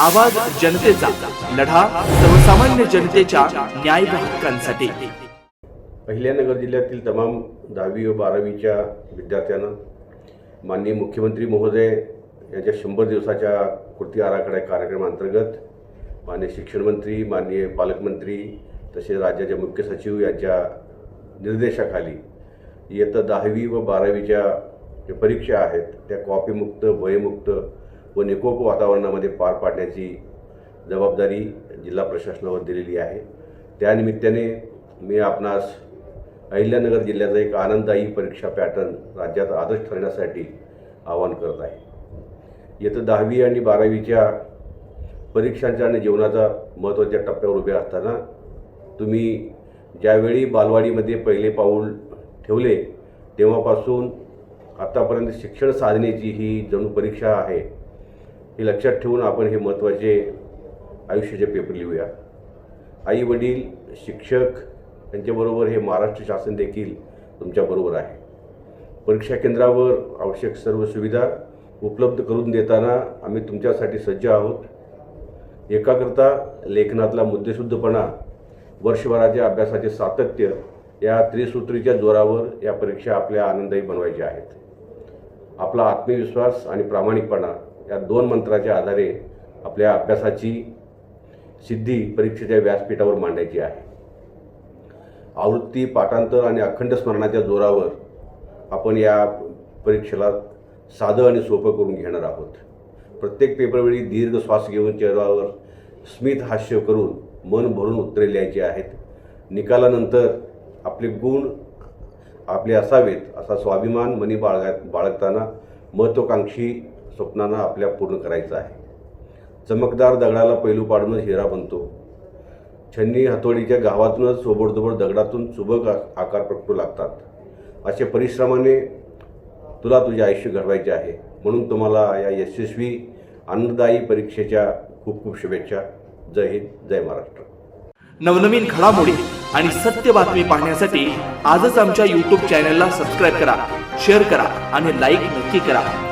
आवाज जनतेचा लढा सर्वसामान्य जनतेच्या न्याय व हक्कांसाठी अहिल्यानगर जिल्ह्यातील तमाम दहावी व बारावीच्या विद्यार्थ्यांना माननीय मुख्यमंत्री महोदय यांच्या शंभर दिवसाच्या कृती आराखडा कार्यक्रमांतर्गत माननीय शिक्षणमंत्री माननीय पालकमंत्री तसेच राज्याचे मुख्य सचिव यांच्या निर्देशाखाली इयत्ता दहावी व बारावीच्या ज्या परीक्षा आहेत त्या कॉपीमुक्त भयमुक्त व निकोप वातावरणामध्ये पार पाडण्याची जबाबदारी जिल्हा प्रशासनावर दिलेली आहे. त्यानिमित्ताने मी आपणास अहिल्यानगर जिल्ह्याचा एक आनंददायी परीक्षा पॅटर्न राज्यात आदर्श ठरण्यासाठी आवाहन करत आहे. येतं दहावी आणि बारावीच्या परीक्षांच्या आणि जीवनाचा महत्त्वाच्या टप्प्यावर उभे असताना तुम्ही ज्यावेळी बालवाडीमध्ये पहिले पाऊल ठेवले तेव्हापासून आत्तापर्यंत शिक्षण साधनेची ही जणू परीक्षा आहे. हे लक्षात ठेवून आपण हे महत्त्वाचे आयुष्याचे पेपर लिहूया. आई वडील शिक्षक यांच्याबरोबर हे महाराष्ट्र शासन देखील तुमच्याबरोबर आहे. परीक्षा केंद्रावर आवश्यक सर्व सुविधा उपलब्ध करून देताना आम्ही तुमच्यासाठी सज्ज आहोत. एकाग्रता लेखनातला मुद्देशुद्धपणा वर्षभराच्या अभ्यासाचे सातत्य या त्रिसूत्रीच्या जोरावर या परीक्षा आपल्या आनंदही बनवायच्या आहेत. आपला आत्मविश्वास आणि प्रामाणिकपणा या दोन मंत्राच्या आधारे आपल्या अभ्यासाची सिद्धी परीक्षेच्या व्यासपीठावर मांडायची आहे. आवृत्ती पाठांतर आणि अखंड स्मरणाच्या जोरावर आपण या परीक्षेला साधं आणि सोपं करून घेणार आहोत. प्रत्येक पेपरवेळी दीर्घ श्वास घेऊन चेहऱ्यावर स्मित हास्य करून मन भरून उत्तरे लिहायची आहेत. निकालानंतर आपले गुण आपले असावेत असा स्वाभिमान मनी बाळगा बाळगताना महत्त्वाकांक्षी स्वप्नांना आपल्या पूर्ण करायचं आहे. चमकदार दगडाला पैलू पाडूनच हिरा बनतो. छन्नी हातोडीच्या गावातूनच सोबडदोबड दगडातून सुबक आकार प्रकटू लागतात. असे परिश्रमाने तुला तुझे आयुष्य घडवायचे आहे. म्हणून तुम्हाला या यशस्वी आनंददायी परीक्षेच्या खूप खूप शुभेच्छा. जय हिंद जय महाराष्ट्र. नवनवीन घडामोडी आणि सत्य बातमी पाहण्यासाठी आजच आमच्या यूट्यूब चॅनलला सबस्क्राईब करा शेअर करा आणि लाईक नक्की करा.